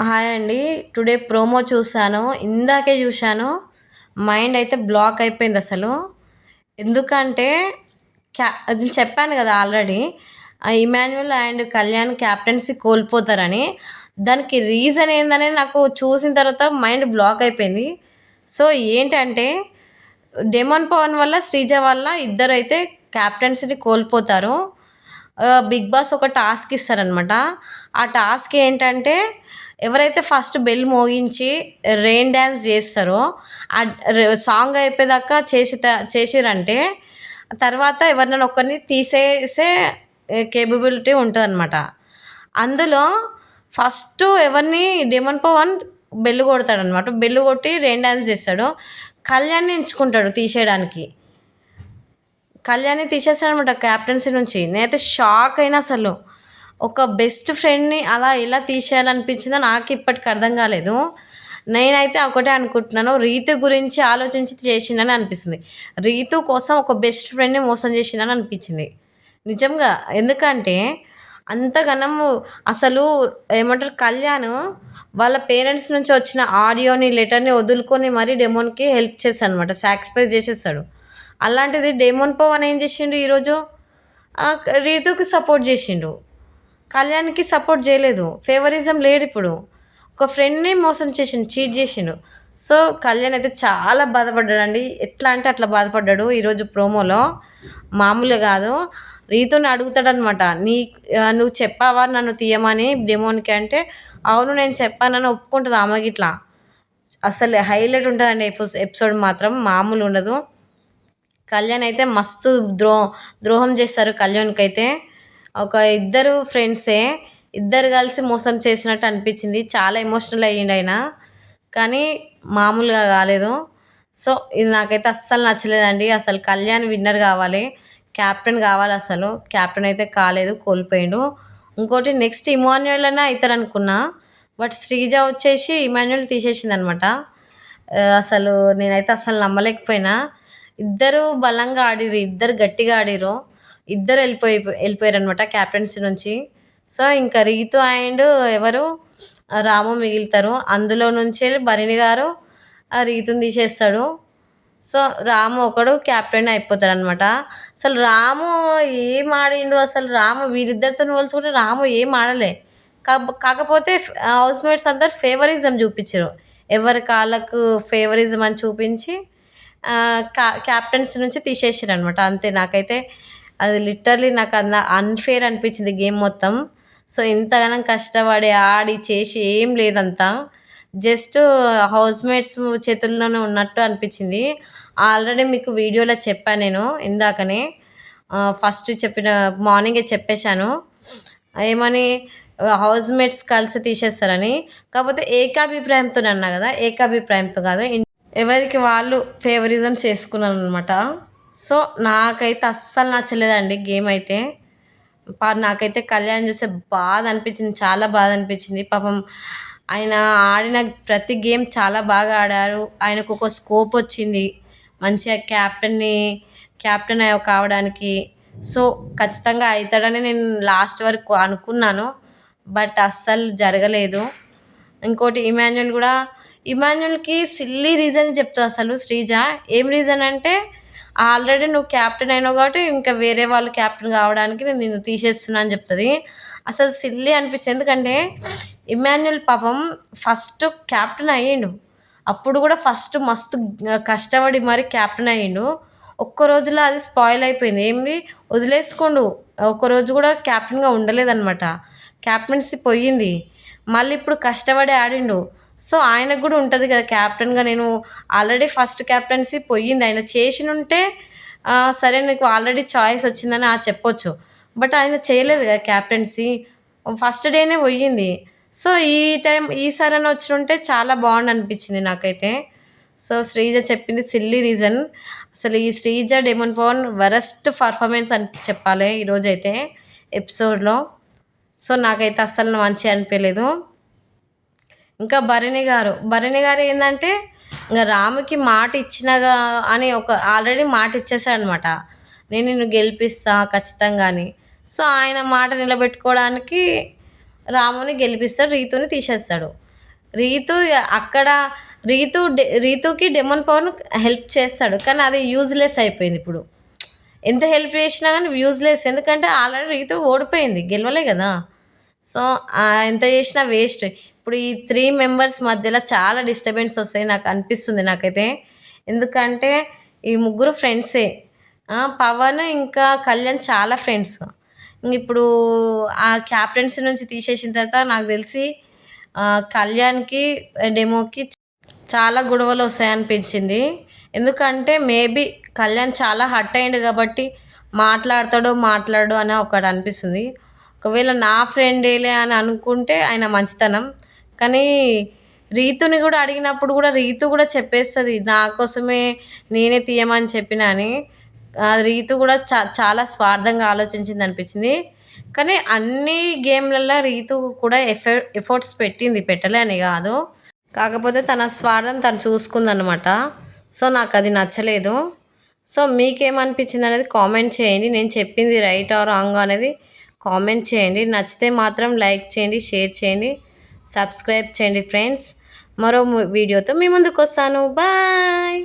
Hi అండి. Today promo చూశాను. ఇందాకే చూశాను. మైండ్ అయితే బ్లాక్ అయిపోయింది అసలు. ఎందుకంటే క్యా అది చెప్పాను కదా already. Emmanuel and Kalyan captaincy కోల్పోతారని. దానికి రీజన్ ఏందనేది నాకు చూసిన తర్వాత మైండ్ బ్లాక్ అయిపోయింది. సో ఏంటంటే డెమోన్ పవన్ వల్ల శ్రీజ వల్ల ఇద్దరు అయితే క్యాప్టెన్సీని కోల్పోతారు. బిగ్ బాస్ ఒక టాస్క్ ఇస్తారనమాట ఆ టాస్క్ ఏంటంటే ఎవరైతే ఫస్ట్ బెల్ మోగించి రెయిన్ డ్యాన్స్ చేస్తారో ఆ సాంగ్ అయిపోయేదాకా చేసి చేసిరంటే తర్వాత ఎవరినైనా ఒకరిని తీసేసే కేపబిలిటీ ఉంటుంది అనమాట అందులో ఫస్ట్ ఎవరిని డెమన్ పవన్ బెల్లు కొడతాడనమాట బెల్లు కొట్టి రెయిన్ డ్యాన్స్ చేస్తాడు. కళ్యాణ్ని ఎంచుకుంటాడు తీసేయడానికి. కళ్యాణ్ని తీసేస్తాడనమాట క్యాప్టెన్సీ నుంచి. నేనైతే షాక్ అయినా అసలు. ఒక బెస్ట్ ఫ్రెండ్ని అలా ఎలా తీసేయాలనిపించిందో నాకు ఇప్పటికి అర్థం కాలేదు. నేనైతే ఒకటే అనుకుంటున్నాను రీతు గురించి ఆలోచించి చేసిండని అనిపిస్తుంది. రీతు కోసం ఒక బెస్ట్ ఫ్రెండ్ని మోసం చేసిందని అనిపించింది. నిజంగా ఎందుకంటే అంతగానం అసలు ఏమంటారు కళ్యాణ్ వాళ్ళ పేరెంట్స్ నుంచి వచ్చిన ఆడియోని లెటర్ని వదులుకొని మరీ డెమోన్కి హెల్ప్ చేశానమాట అనమాట సాక్రిఫైస్ చేసేస్తాడు. అలాంటిది డెమోన్ పవన్ ఏం చేసిండు ఈరోజు? రీతుకి సపోర్ట్ చేసిండు. కళ్యాణ్కి సపోర్ట్ చేయలేదు. ఫేవరిజం లేడు ఇప్పుడు. ఒక ఫ్రెండ్ని మోసం చేసిండు చీట్ చేసిండు. సో కళ్యాణ్ అయితే చాలా బాధపడ్డాడు అండి ఎట్లా అంటే అట్లా బాధపడ్డాడు. ఈరోజు ప్రోమోలో మామూలే కాదు. రీతోని అడుగుతాడనమాట నీ నువ్వు చెప్పావా నన్ను తీయమని డెమోన్కి అంటే అవును నేను చెప్పానని ఒప్పుకుంటుంది ఆమెకి ఇట్లా అసలు హైలైట్ ఉంటుందండి ఎపిసోడ్ మాత్రం మామూలు ఉండదు. కళ్యాణ్ అయితే మస్తు ద్రో ద్రోహం చేస్తారు కళ్యాణ్కి అయితే ఒక ఇద్దరు ఫ్రెండ్సే ఇద్దరు కలిసి మోసం చేసినట్టు అనిపించింది. చాలా ఎమోషనల్ అయ్యిండు ఆయన. కానీ మామూలుగా కాలేదు. సో ఇది నాకైతే అస్సలు నచ్చలేదండి. అసలు కళ్యాణ్ విన్నర్ కావాలి క్యాప్టెన్ కావాలి అసలు. క్యాప్టెన్ అయితే కాలేదు కోల్పోయిండు. ఇంకోటి నెక్స్ట్ ఇమాన్యుయల్ అనే అవుతారు అనుకున్నా. బట్ శ్రీజ వచ్చేసి ఇమాన్యుయల్ తీసేసింది అనమాట అసలు నేనైతే అస్సలు నమ్మలేకపోయినా. ఇద్దరు బలంగా ఆడిరు ఇద్దరు గట్టిగా ఆడిరు ఇద్దరు వెళ్ళిపోయి వెళ్ళిపోయారు అనమాట క్యాప్టెన్సీ నుంచి. సో ఇంకా రీతు అండ్ ఎవరు? రాము మిగులుతారు. అందులో నుంచి భరణి గారు ఆ రీతుని తీసేస్తాడు. సో రాము ఒకడు క్యాప్టెన్ అయిపోతాడు అనమాట అసలు రాము ఏం ఆడిండు? అసలు రాము వీరిద్దరితో పోల్చుకుంటే రాము ఏం ఆడలే. కాకపోతే హౌస్ మేట్స్ అందరు ఫేవరిజం చూపించారు ఎవరి కాళ్ళకు ఫేవరిజం అని చూపించి క్యాప్టెన్స్ నుంచి తీసేసారు అనమాట అంతే నాకైతే అది లిటరలీ నాకు అంద అన్ఫేర్ అనిపించింది గేమ్ మొత్తం. సో ఇంతగానం కష్టపడి ఆడి చేసి ఏం లేదంతా. జస్ట్ హౌస్ మేట్స్ చేతుల్లోనే ఉన్నట్టు అనిపించింది. ఆల్రెడీ మీకు వీడియోలో చెప్పాను నేను ఇందాకనే. ఫస్ట్ చెప్పిన మార్నింగే చెప్పేశాను. ఏమని హౌస్ మేట్స్ కలిసి తీసేస్తారని. కాకపోతే ఏకాభిప్రాయంతో అన్నా కదా ఏకాభిప్రాయంతో కాదు. ఎవరికి వాళ్ళు ఫేవరిజం చేసుకున్నాను అనమాట సో నాకైతే అస్సలు నచ్చలేదండి గేమ్ అయితే. నాకైతే కళ్యాణ్ చూస్తే బాధ అనిపించింది చాలా బాధ అనిపించింది. పాపం ఆయన ఆడిన ప్రతి గేమ్ చాలా బాగా ఆడారు. ఆయనకు ఒక స్కోప్ వచ్చింది మంచిగా క్యాప్టెన్ని క్యాప్టెన్ కావడానికి. సో ఖచ్చితంగా అవుతాడని నేను లాస్ట్ వరకు అనుకున్నాను బట్ అస్సలు జరగలేదు. ఇంకోటి ఇమాన్యుల్ కూడా ఇమాన్యుల్కి సిల్లీ రీజన్ చెప్తా అసలు శ్రీజ. ఏం రీజన్ అంటే ఆల్రెడీ నువ్వు క్యాప్టెన్ అయినావు కాబట్టి ఇంకా వేరే వాళ్ళు క్యాప్టెన్ కావడానికి నేను నిన్ను తీసేస్తున్నా అని చెప్తుంది. అసలు సిల్లీ అనిపిస్తుంది. ఎందుకంటే ఇమాన్యుల్ పాపం ఫస్ట్ క్యాప్టెన్ అయ్యిండు. అప్పుడు కూడా ఫస్ట్ మస్తు కష్టపడి మరి క్యాప్టెన్ అయ్యిండు. ఒక్క రోజులో అది స్పాయిల్ అయిపోయింది. ఏమి వదిలేసుకోండు. ఒక్కరోజు కూడా క్యాప్టెన్గా ఉండలేదన్నమాట. క్యాప్టెన్సీ పోయింది. మళ్ళీ ఇప్పుడు కష్టపడి ఆడిండు. సో ఆయనకు కూడా ఉంటుంది కదా క్యాప్టెన్గా నేను ఆల్రెడీ ఫస్ట్ క్యాప్టెన్సీ పోయింది. ఆయన చేసి ఉంటే సరే నీకు ఆల్రెడీ చాయిస్ వచ్చిందని ఆ చెప్పొచ్చు. బట్ ఆయన చేయలేదు కదా క్యాప్టెన్సీ ఫస్ట్ డేనే పోయింది. సో ఈ టైం ఈసారి అని వచ్చి ఉంటే చాలా బాగుండనిపించింది నాకైతే. సో శ్రీజ చెప్పింది సిల్లీ రీజన్ అసలు ఈ Sreeja demon Pawan worst performance అని చెప్పాలి ఈరోజైతే ఎపిసోడ్లో సో నాకైతే అస్సలు మంచిగా అనిపించలేదు. ఇంకా భరణి గారు. భరణి గారు ఏంటంటే ఇంకా రాముకి మాట ఇచ్చినగా అని ఒక ఆల్రెడీ మాట ఇచ్చేసాడనమాట నేను నిన్ను గెలిపిస్తా ఖచ్చితంగా అని సో ఆయన మాట నిలబెట్టుకోవడానికి రాముని గెలిపిస్తాడు రీతుని తీసేస్తాడు. రీతు అక్కడ రీతు డె రీతుకి డెమోన్ పవన్ హెల్ప్ చేస్తాడు. కానీ అది యూజ్లెస్ అయిపోయింది ఇప్పుడు. ఎంత హెల్ప్ చేసినా కానీ యూజ్లెస్ ఎందుకంటే ఆల్రెడీ రీతు ఓడిపోయింది గెలవలే కదా. సో ఎంత చేసినా వేస్ట్ ఇప్పుడు ఈ త్రీ మెంబర్స్ మధ్యలో చాలా డిస్టర్బెన్స్ వస్తాయి నాకు అనిపిస్తుంది నాకైతే. ఎందుకంటే ఈ ముగ్గురు ఫ్రెండ్సే పవన్ ఇంకా కళ్యాణ్ చాలా ఫ్రెండ్స్ ఇప్పుడు ఆ క్యాప్టెన్సీ నుంచి తీసేసిన తర్వాత నాకు తెలిసి కళ్యాణ్కి డెమోకి చాలా గొడవలు వస్తాయనిపించింది. ఎందుకంటే మేబీ కళ్యాణ్ చాలా హట్ అయ్యిండు కాబట్టి మాట్లాడతాడు మాట్లాడు అని ఒకటి అనిపిస్తుంది. ఒకవేళ నా ఫ్రెండేలే అని అనుకుంటే ఆయన మంచితనం. కానీ రీతుని కూడా అడిగినప్పుడు కూడా రీతు కూడా చెప్పేస్తుంది నా కోసమే నేనే తీయమని చెప్పిన అని. ఆ రీతు కూడా చా చాలా స్వార్థంగా ఆలోచించింది అనిపించింది. కానీ అన్ని గేమ్లలో రీతు కూడా ఎఫె ఎఫర్ట్స్ పెట్టింది పెట్టలేని కాదు. కాకపోతే తన స్వార్థం తను చూసుకుందనమాట సో నాకు అది నచ్చలేదు. సో మీకేమనిపించింది అనేది కామెంట్ చేయండి. నేను చెప్పింది రైట్ ఆర్ రాంగ్ అనేది కామెంట్ చేయండి. నచ్చితే మాత్రం లైక్ చేయండి షేర్ చేయండి. సబ్స్క్రైబ్ చేయండి ఫ్రెండ్స్. మరో వీడియోతో మీ ముందుకు వస్తాను బాయ్!